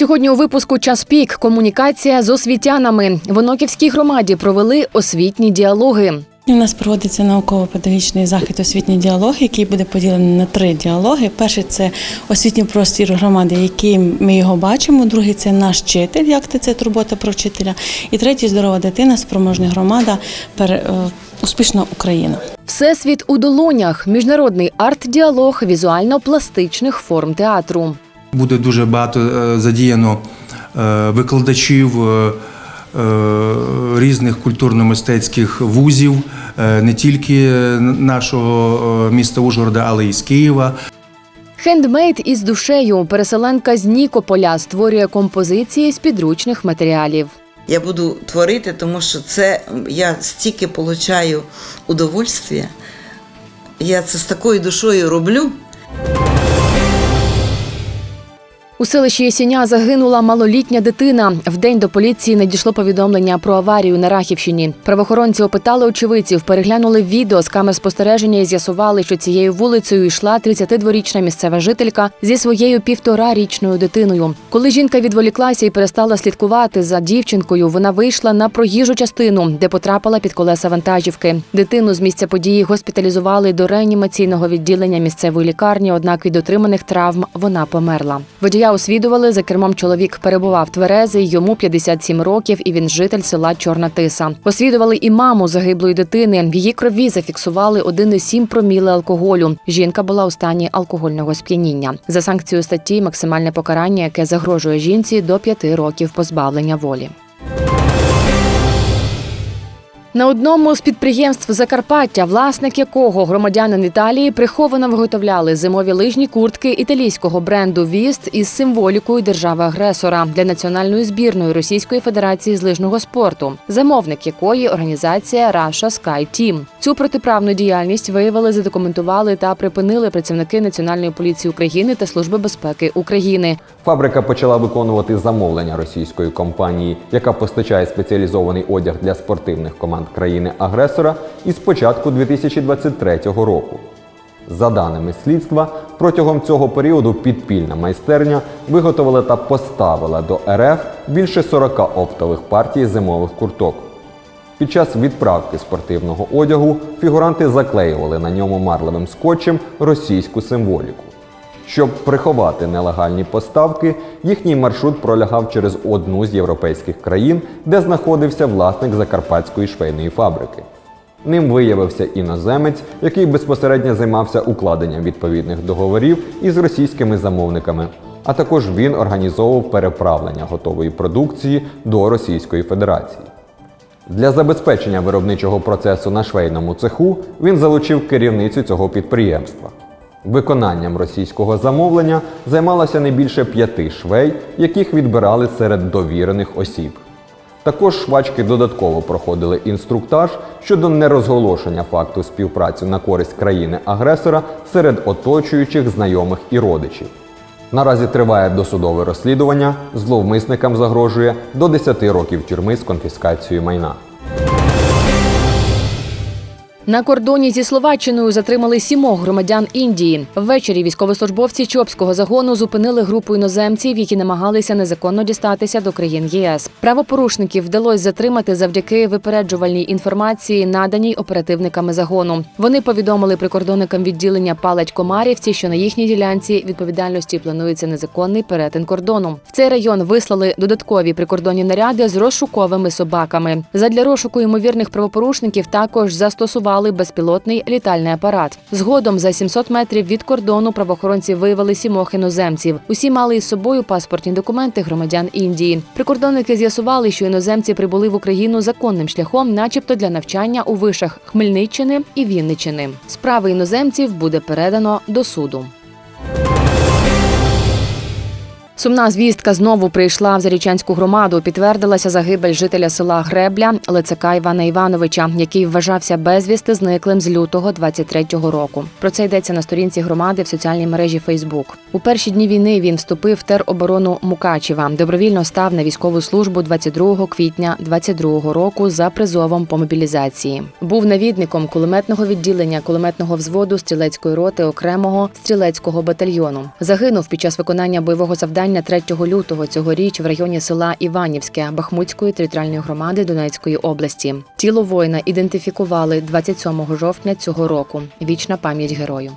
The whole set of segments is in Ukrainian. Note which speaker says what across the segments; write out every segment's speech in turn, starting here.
Speaker 1: Сьогодні у випуску час пік комунікація з освітянами. В Оноківській громаді провели освітні діалоги.
Speaker 2: У нас проводиться науково-педагогічний захід освітній діалог, який буде поділений на три діалоги. Перший це освітній простір громади, який ми його бачимо. Другий це наш вчитель, як це, турбота про вчителя. І третій здорова дитина, спроможна громада, е, успішна Україна.
Speaker 1: Всесвіт у долонях, міжнародний арт-діалог візуально-пластичних форм театру.
Speaker 3: Буде дуже багато е, задіяно е, викладачів е, різних культурно-мистецьких вузів, не тільки нашого міста Ужгорода, але й з Києва.
Speaker 1: Хендмейд із душею. Переселенка з Нікополя створює композиції з підручних матеріалів.
Speaker 4: Я буду творити, тому що це я стільки получаю удовольствия. Я це з такою душою роблю.
Speaker 1: У селищі Єсіня загинула малолітня дитина. В день до поліції надійшло повідомлення про аварію на Рахівщині. Правоохоронці опитали очевидців, переглянули відео з камер спостереження і з'ясували, що цією вулицею йшла 32-річна місцева жителька зі своєю півторарічною дитиною. Коли жінка відволіклася і перестала слідкувати за дівчинкою, вона вийшла на проїжджу частину, де потрапила під колеса вантажівки. Дитину з місця події госпіталізували до реанімаційного відділення місцевої лікарні. Однак від отриманих травм вона померла. Водія освідували, за кермом чоловік перебував тверезий, йому 57 років, і він житель села Чорна Тиса. Освідували і маму загиблої дитини. В її крові зафіксували 1,7 проміли алкоголю. Жінка була у стані алкогольного сп'яніння. За санкцією статті максимальне покарання, яке загрожує жінці до 5 років позбавлення волі. На одному з підприємств Закарпаття, власник якого громадянин Італії приховано виготовляли зимові лижні куртки італійського бренду Віст із символікою держави-агресора для національної збірної Російської Федерації з лижного спорту, замовник якої організація Russia Sky Team. Цю протиправну діяльність виявили, задокументували та припинили працівники Національної поліції України та Служби безпеки України.
Speaker 5: Фабрика почала виконувати замовлення російської компанії, яка постачає спеціалізований одяг для спортивних команд країни-агресора із початку 2023 року. За даними слідства, протягом цього періоду підпільна майстерня виготовила та поставила до РФ більше 40 оптових партій зимових курток. Під час відправки спортивного одягу фігуранти заклеювали на ньому марливим скотчем російську символіку. Щоб приховати нелегальні поставки, їхній маршрут пролягав через одну з європейських країн, де знаходився власник закарпатської швейної фабрики. Ним виявився іноземець, який безпосередньо займався укладенням відповідних договорів із російськими замовниками. А також він організовував переправлення готової продукції до Російської Федерації. Для забезпечення виробничого процесу на швейному цеху він залучив керівницю цього підприємства. Виконанням російського замовлення займалося не більше п'яти швей, яких відбирали серед довірених осіб. Також швачки додатково проходили інструктаж щодо нерозголошення факту співпраці на користь країни-агресора серед оточуючих знайомих і родичів. Наразі триває досудове розслідування, зловмисникам загрожує до 10 років тюрми з конфіскацією майна.
Speaker 1: На кордоні зі Словаччиною затримали сімох громадян Індії. Ввечері військовослужбовці Чопського загону зупинили групу іноземців, які намагалися незаконно дістатися до країн ЄС. Правопорушників вдалося затримати завдяки випереджувальній інформації, наданій оперативниками загону. Вони повідомили прикордонникам відділення палець Комарівці, що на їхній ділянці відповідальності планується незаконний перетин кордону. В цей район вислали додаткові прикордонні наряди з розшуковими собаками. Задля розшуку ймовірних правопорушників також застосували безпілотний літальний апарат. Згодом за 700 метрів від кордону правоохоронці виявили сімох іноземців. Усі мали із собою паспортні документи громадян Індії. Прикордонники з'ясували, що іноземці прибули в Україну законним шляхом, начебто для навчання у вишах Хмельниччини і Вінниччини. Справи іноземців буде передано до суду. Сумна звістка знову прийшла в Зарічанську громаду. Підтвердилася загибель жителя села Гребля Лецака Івана Івановича, який вважався безвісти зниклим з лютого 23-го року. Про це йдеться на сторінці громади в соціальній мережі Фейсбук. У перші дні війни він вступив в тероборону Мукачева. Добровільно став на військову службу 22 квітня 22 року за призовом по мобілізації. Був навідником кулеметного відділення кулеметного взводу стрілецької роти окремого стрілецького батальйону. Загинув під час виконання бойового завдання навчання 3 лютого цьогоріч в районі села Іванівське Бахмутської територіальної громади Донецької області. Тіло воїна ідентифікували 27 жовтня цього року. Вічна пам'ять герою.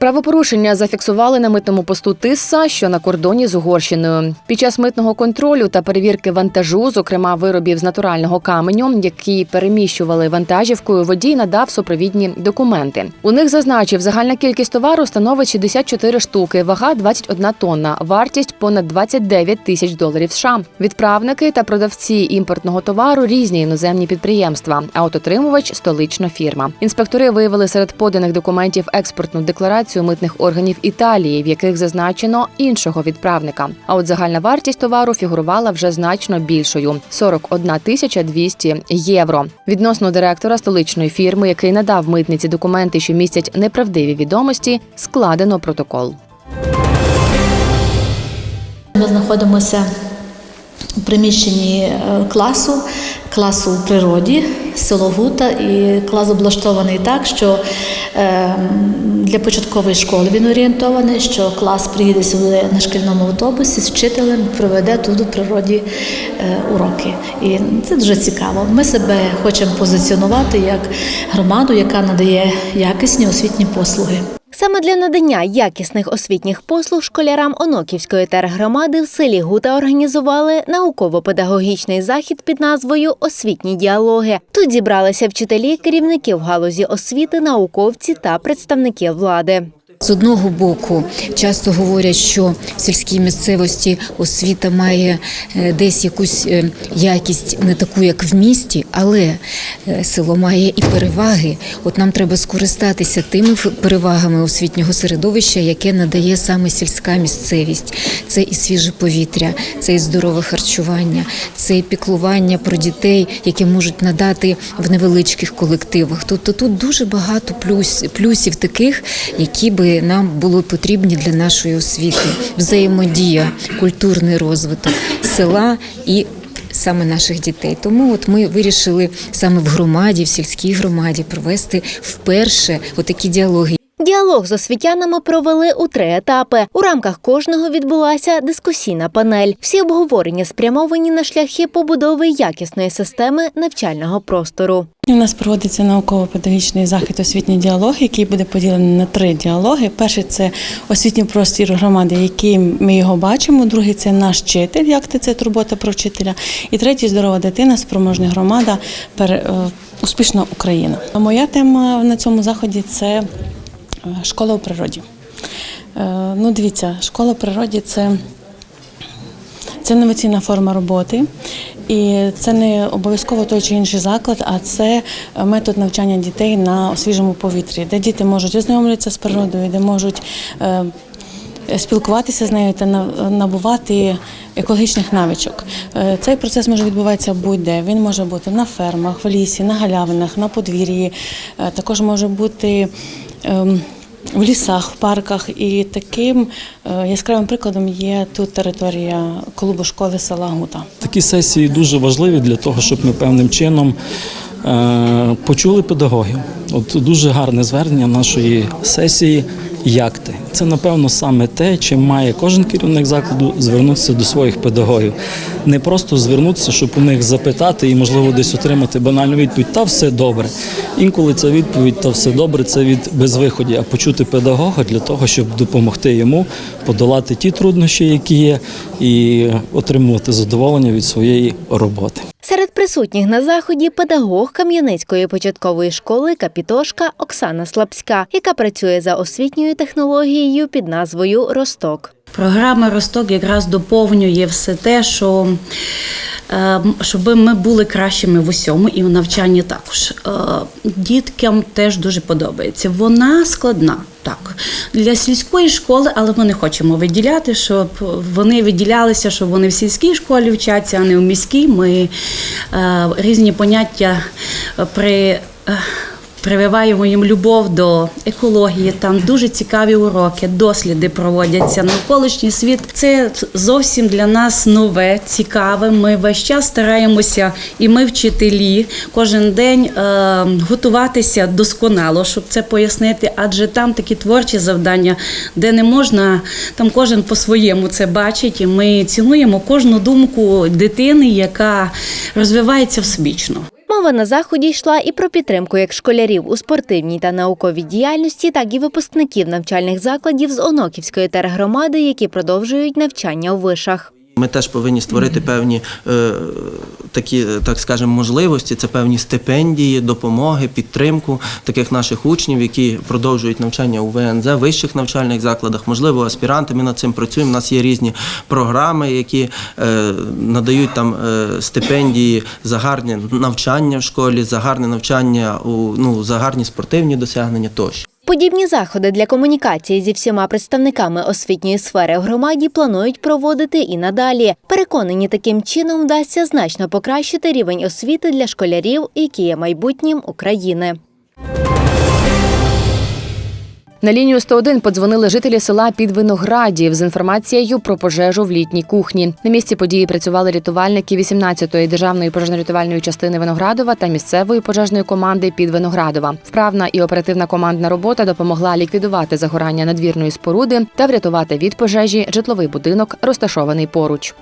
Speaker 1: Правопорушення зафіксували на митному посту Тисса, що на кордоні з Угорщиною. Під час митного контролю та перевірки вантажу, зокрема виробів з натурального каменю, які переміщували вантажівкою, водій надав супровідні документи. У них зазначив, загальна кількість товару становить 64 штуки, вага 21 тонна, вартість понад 29 тисяч доларів США. Відправники та продавці імпортного товару різні іноземні підприємства, а от отримувач столична фірма. Інспектори виявили серед поданих документів експортну декларацію митних органів Італії, в яких зазначено іншого відправника. А от загальна вартість товару фігурувала вже значно більшою 41 тисяча 200 євро. Відносно директора столичної фірми, який надав митниці документи, що містять неправдиві відомості, складено протокол.
Speaker 6: Ми знаходимося у приміщенні е, класу, класу у природі, село Гута, і клас облаштований так, що е, для початкової школи він орієнтований, що клас приїде сюди на шкільному автобусі з вчителем, проведе тут у природі е, уроки. І це дуже цікаво. Ми себе хочемо позиціонувати як громаду, яка надає якісні освітні послуги.
Speaker 7: Саме для надання якісних освітніх послуг школярам Оноківської тергромади в селі Гута організували науково-педагогічний захід під назвою Освітні діалоги. Тут зібралися вчителі, керівники в галузі освіти, науковці та представники влади.
Speaker 8: З одного боку, часто говорять, що в сільській місцевості освіта має е, десь якусь е, якість не таку, як в місті, але е, село має і переваги. От нам треба скористатися тими перевагами освітнього середовища, яке надає саме сільська місцевість. Це і свіже повітря, це і здорове харчування, це і піклування про дітей, які можуть надати в невеличких колективах. Тобто тут дуже багато плюс, плюсів таких, які би нам були потрібні для нашої освіти. Взаємодія, культурний розвиток села і саме наших дітей. Тому от ми вирішили саме в громаді, в сільській громаді провести вперше отакі діалоги.
Speaker 7: Діалог з освітянами провели у три етапи. У рамках кожного відбулася дискусійна панель. Всі обговорення спрямовані на шляхи побудови якісної системи навчального простору.
Speaker 2: У нас проводиться науково-педагогічний захід освітній діалог, який буде поділений на три діалоги. Перший це освітній простір громади, який ми його бачимо. Другий це наш вчитель, як це, турбота про вчителя. І третій здорова дитина, спроможна громада, е, успішна Україна. Моя тема на цьому заході це е, школа у природі. Е, Ну, дивіться, школа у природі це. Це інноваційна форма роботи, і це не обов'язково той чи інший заклад, а це е, метод навчання дітей на свіжому повітрі, де діти можуть ознайомлюватися з природою, де можуть е, спілкуватися з нею та набувати екологічних навичок. Е, Цей процес може відбуватися будь-де. Він може бути на фермах, в лісі, на галявинах, на подвір'ї. Також може бути. В лісах, в парках. І таким е, яскравим прикладом є тут територія клубу школи села Гута.
Speaker 9: Такі сесії дуже важливі для того, щоб ми певним чином е, почули педагогів. От дуже гарне звернення нашої сесії. Як ти? Це напевно саме те, чим має кожен керівник закладу звернутися до своїх педагогів. Не просто звернутися, щоб у них запитати і, можливо, десь отримати банальну відповідь Та все добре. Інколи ця відповідь та все добре це від безвиході, а почути педагога для того, щоб допомогти йому подолати ті труднощі, які є, і отримувати задоволення від своєї роботи.
Speaker 7: Серед присутніх на заході педагог Кам'яницької початкової школи Капітошка Оксана Слабська, яка працює за освітньою технологією під назвою Росток.
Speaker 10: Програма Росток якраз доповнює все те, що е, щоб ми були кращими в усьому і в навчанні також. Е, Діткам теж дуже подобається. Вона складна. Так, для сільської школи, але ми не хочемо виділяти, щоб вони виділялися, щоб вони в сільській школі вчаться, а не в міській. Ми е, різні поняття при прививаємо їм любов до екології. Там дуже цікаві уроки, досліди проводяться. Навколишній світ це зовсім для нас нове, цікаве. Ми весь час стараємося, і ми, вчителі, кожен день е, готуватися досконало, щоб це пояснити. Адже там такі творчі завдання, де не можна, там кожен по-своєму це бачить, і ми цінуємо кожну думку дитини, яка розвивається всебічно.
Speaker 7: Мова на заході йшла і про підтримку як школярів у спортивній та науковій діяльності, так і випускників навчальних закладів з Оноківської тергромади, які продовжують навчання у вишах.
Speaker 11: Ми теж повинні створити певні е, такі, так скажемо, можливості. Це певні стипендії, допомоги, підтримку таких наших учнів, які продовжують навчання у ВНЗ, вищих навчальних закладах. Можливо, аспіранти. Ми над цим працюємо. У нас є різні програми, які е, надають там е, стипендії за гарне навчання в школі, за гарне навчання у ну за гарні спортивні досягнення тощо.
Speaker 7: Подібні заходи для комунікації зі всіма представниками освітньої сфери в громаді планують проводити і надалі. Переконані, таким чином вдасться значно покращити рівень освіти для школярів, які є майбутнім України.
Speaker 1: На лінію 101 подзвонили жителі села Підвиноградів з інформацією про пожежу в літній кухні. На місці події працювали рятувальники 18-ї державної пожежно-рятувальної частини Виноградова та місцевої пожежної команди Підвиноградова. Вправна і оперативна командна робота допомогла ліквідувати загорання надвірної споруди та врятувати від пожежі житловий будинок, розташований поруч.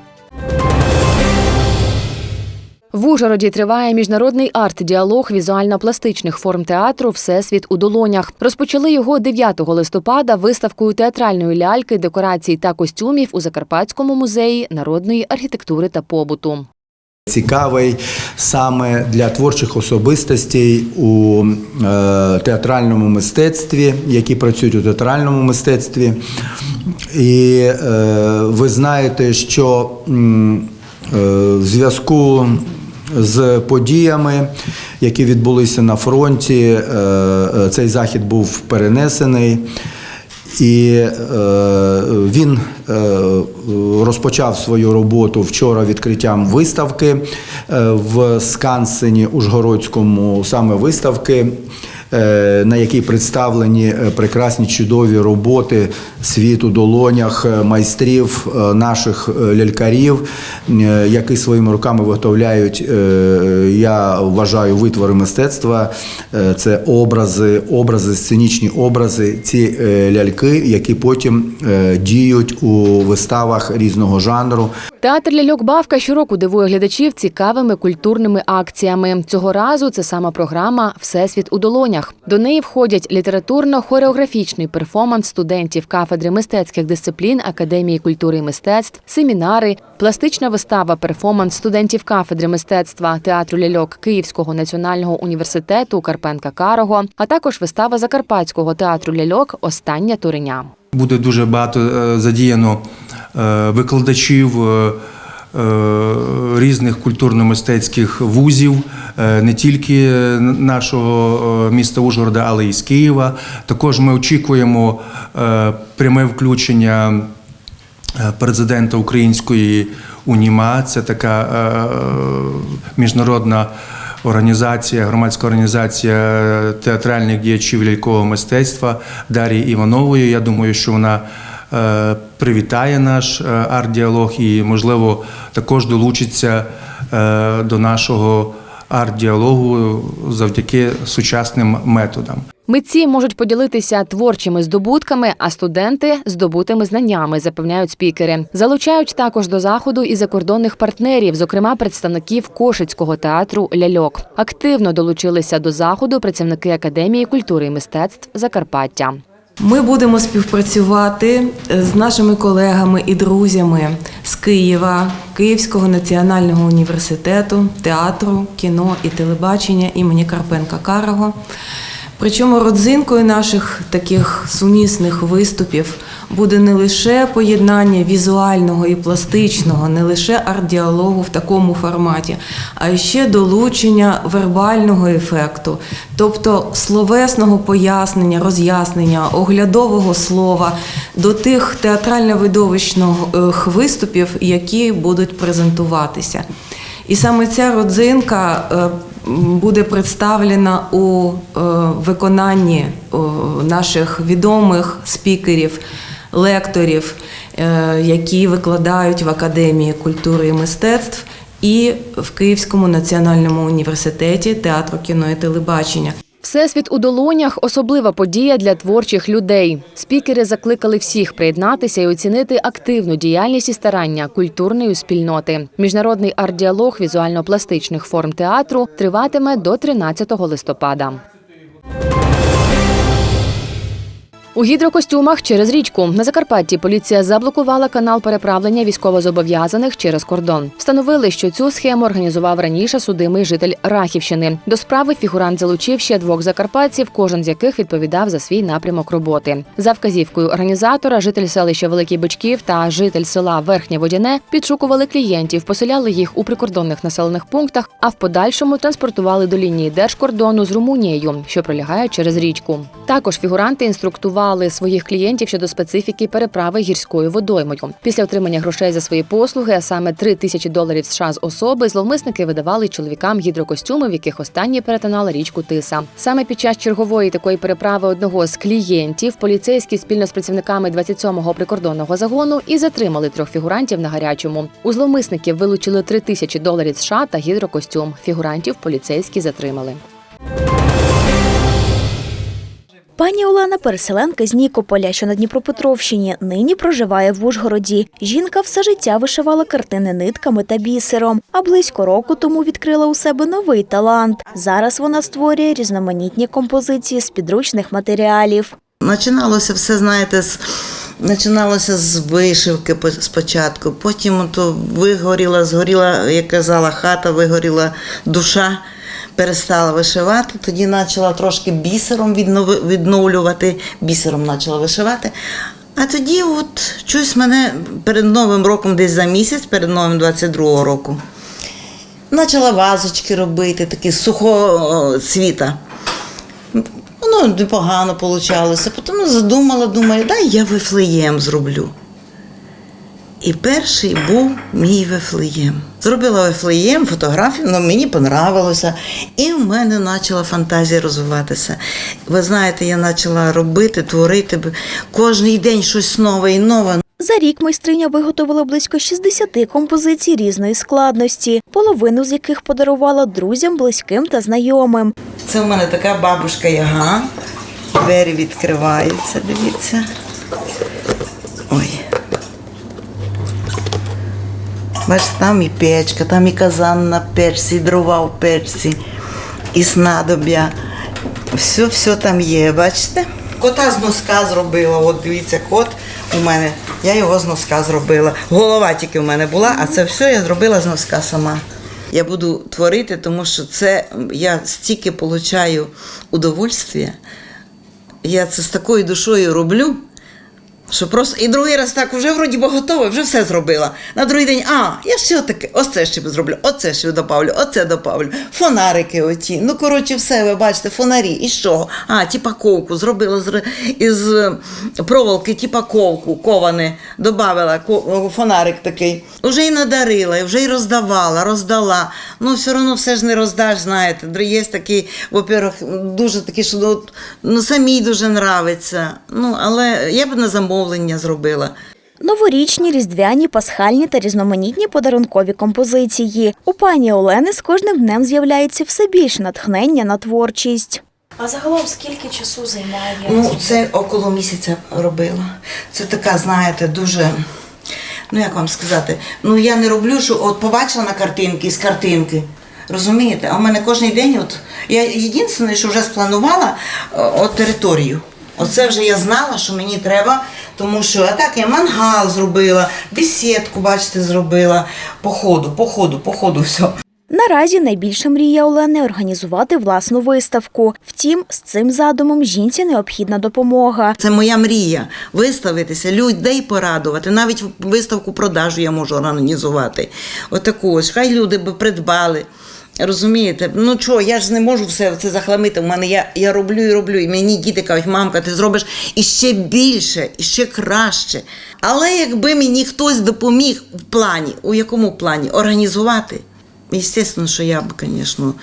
Speaker 1: В Ужгороді триває міжнародний арт-діалог візуально-пластичних форм театру Всесвіт у долонях. Розпочали його 9 листопада виставкою театральної ляльки, декорацій та костюмів у Закарпатському музеї народної архітектури та побуту.
Speaker 12: Цікавий саме для творчих особистостей у е, театральному мистецтві, які працюють у театральному мистецтві. І е, ви знаєте, що е, в зв'язку з подіями, які відбулися на фронті, е, е, цей захід був перенесений. І е, він е, розпочав свою роботу вчора відкриттям виставки е, в Скансені Ужгородському, саме виставки, на якій представлені е, прекрасні чудові роботи світ у долонях е, майстрів е, наших е, лялькарів, е, які своїми руками виготовляють, е, я вважаю, витвори мистецтва. Е, Це образи, образи, сценічні образи, ці е, ляльки, які потім е, діють у виставах різного жанру.
Speaker 1: Театр ляльок Бавка щороку дивує глядачів цікавими культурними акціями. Цього разу це сама програма Всесвіт у долонях. До неї входять літературно-хореографічний перформанс студентів кафедри мистецьких дисциплін Академії культури і мистецтв, семінари, пластична вистава перформанс студентів кафедри мистецтва театру ляльок Київського національного університету Карпенка Карого, а також вистава Закарпатського театру ляльок Остання туреня.
Speaker 3: Буде дуже багато е, задіяно е, викладачів е, різних культурно-мистецьких вузів, не тільки нашого міста Ужгорода, але й з Києва. Також ми очікуємо пряме включення президента української УНІМА. Це така міжнародна організація, громадська організація театральних діячів лялькового мистецтва Дарії Іванової. Я думаю, що вона е, привітає наш е, арт-діалог і, можливо, також долучиться е, до нашого арт-діалогу завдяки сучасним методам.
Speaker 1: Митці можуть поділитися творчими здобутками, а студенти здобутими знаннями, запевняють спікери. Залучають також до заходу і закордонних партнерів, зокрема представників Кошицького театру Ляльок. Активно долучилися до заходу працівники Академії культури і мистецтв Закарпаття.
Speaker 13: Ми будемо співпрацювати з нашими колегами і друзями з Києва, Київського національного університету, театру, кіно і телебачення імені Карпенка Карого. Причому родзинкою наших таких сумісних виступів буде не лише поєднання візуального і пластичного, не лише арт-діалогу в такому форматі, а ще долучення вербального ефекту, тобто словесного пояснення, роз'яснення, оглядового слова до тих театрально-видовищних виступів, які будуть презентуватися. І саме ця родзинка е, буде представлена у е, виконанні о, наших відомих спікерів, лекторів, е, які викладають в Академії культури і мистецтв і в Київському національному університеті театру кіно і телебачення.
Speaker 1: Всесвіт у долонях особлива подія для творчих людей. Спікери закликали всіх приєднатися і оцінити активну діяльність і старання культурної спільноти. Міжнародний арт-діалог візуально-пластичних форм театру триватиме до 13 листопада. У гідрокостюмах через річку на Закарпатті поліція заблокувала канал переправлення військовозобов'язаних через кордон. Встановили, що цю схему організував раніше судимий житель Рахівщини. До справи фігурант залучив ще двох закарпатців, кожен з яких відповідав за свій напрямок роботи. За вказівкою організатора, житель селища Великий Бичків та житель села Верхнє Водяне підшукували клієнтів, поселяли їх у прикордонних населених пунктах, а в подальшому транспортували до лінії держкордону з Румунією, що пролягає через річку. Також фігуранти інструктували своїх клієнтів щодо специфіки переправи гірською водоймою. Після отримання грошей за свої послуги, а саме 3 тисячі доларів США з особи, зловмисники видавали чоловікам гідрокостюми, в яких останні перетинали річку Тиса. Саме під час чергової такої переправи одного з клієнтів поліцейські спільно з працівниками 27-го прикордонного загону і затримали трьох фігурантів на гарячому. У зловмисників вилучили 3 тисячі доларів США та гідрокостюм. Фігурантів поліцейські затримали.
Speaker 14: Пані Олена переселенка з Нікополя, що на Дніпропетровщині, нині проживає в Ужгороді. Жінка все життя вишивала картини нитками та бісером, а близько року тому відкрила у себе новий талант. Зараз вона створює різноманітні композиції з підручних матеріалів.
Speaker 4: Починалося все, знаєте, з. Починалося з вишивки по- спочатку, потім то вигоріла, згоріла, як казала, хата, вигоріла душа, перестала вишивати. Тоді почала трошки бісером відновлювати, бісером почала вишивати. А тоді, от щось мене перед Новим роком, десь за місяць, перед новим 22-го року, почала вазочки робити, такі сухого цвіта. Воно непогано получалося. Потім задумала, думаю, дай я вифлеєм зроблю. І перший був мій вифлеєм. Зробила вифлеєм, фотографію, але мені понравилося. І в мене почала фантазія розвиватися. Ви знаєте, я почала робити, творити кожен день щось нове і нове.
Speaker 14: За рік майстриня виготовила близько 60 композицій різної складності, половину з яких подарувала друзям, близьким та знайомим.
Speaker 4: Це в мене така бабушка яга. Двері відкриваються, дивіться. Ой. Бачите, там і печка, там і казан на печці, і дрова в печці, і снадоб'я. Все, все там є, бачите? Кота з носка зробила. От дивіться, кот у мене. Я його з носка зробила. Голова тільки в мене була, а це все я зробила з носка сама. Я буду творити, тому що це я стільки получаю удовольствия. Я це з такою душою роблю. Що просто і другий раз так вже вроді би готове, вже все зробила. На другий день, а, я ще таке, оце ще зроблю, оце ще добавлю, оце добавлю. Фонарики оті. Ну, коротше, все, ви бачите, фонарі. І що? А, тіпаковку зробила з, із е, проволоки тіпаковку, коване, додавала ко- фонарик такий. Уже і надарила, вже й роздавала, роздала. Ну, все одно все ж не роздаш, знаєте. Є такий, во-первых, дуже такий, що ну, ну, самій дуже нравиться. Ну, але я б на замовлення зробила.
Speaker 14: Новорічні, різдвяні, пасхальні та різноманітні подарункові композиції. У пані Олени з кожним днем з'являється все більше натхнення на творчість.
Speaker 15: А загалом скільки часу займає?
Speaker 4: Ну, це около місяця робила. Це така, знаєте, дуже. Ну, як вам сказати, ну я не роблю, що от побачила на картинки з картинки. Розумієте? А в мене кожен день, от я єдине, що вже спланувала е, от територію. Оце вже я знала, що мені треба, тому що а так я мангал зробила, бесідку, бачите, зробила. По ходу, по ходу, по ходу все.
Speaker 14: Наразі найбільша мрія Олени організувати власну виставку. Втім, з цим задумом жінці необхідна допомога.
Speaker 4: Це моя мрія виставитися, людей порадувати. Навіть виставку продажу я можу організувати. Отаку ось. Хай люди би придбали. Розумієте, ну чого, я ж не можу все це захламити. У мене я, я роблю і роблю. І мені діти кажуть, мамка, ти зробиш іще більше, іще краще. Але якби мені хтось допоміг в плані, у якому плані організувати, звісно, що я б, звісно,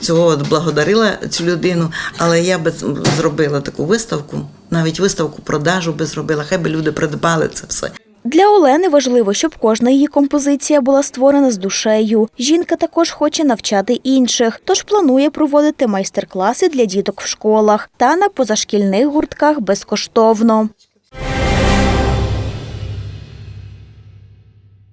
Speaker 4: цього благодарила цю людину, але я би зробила таку виставку, навіть виставку продажу би зробила, хай би люди придбали це все.
Speaker 14: Для Олени важливо, щоб кожна її композиція була створена з душею. Жінка також хоче навчати інших, тож планує проводити майстер-класи для діток в школах та на позашкільних гуртках безкоштовно.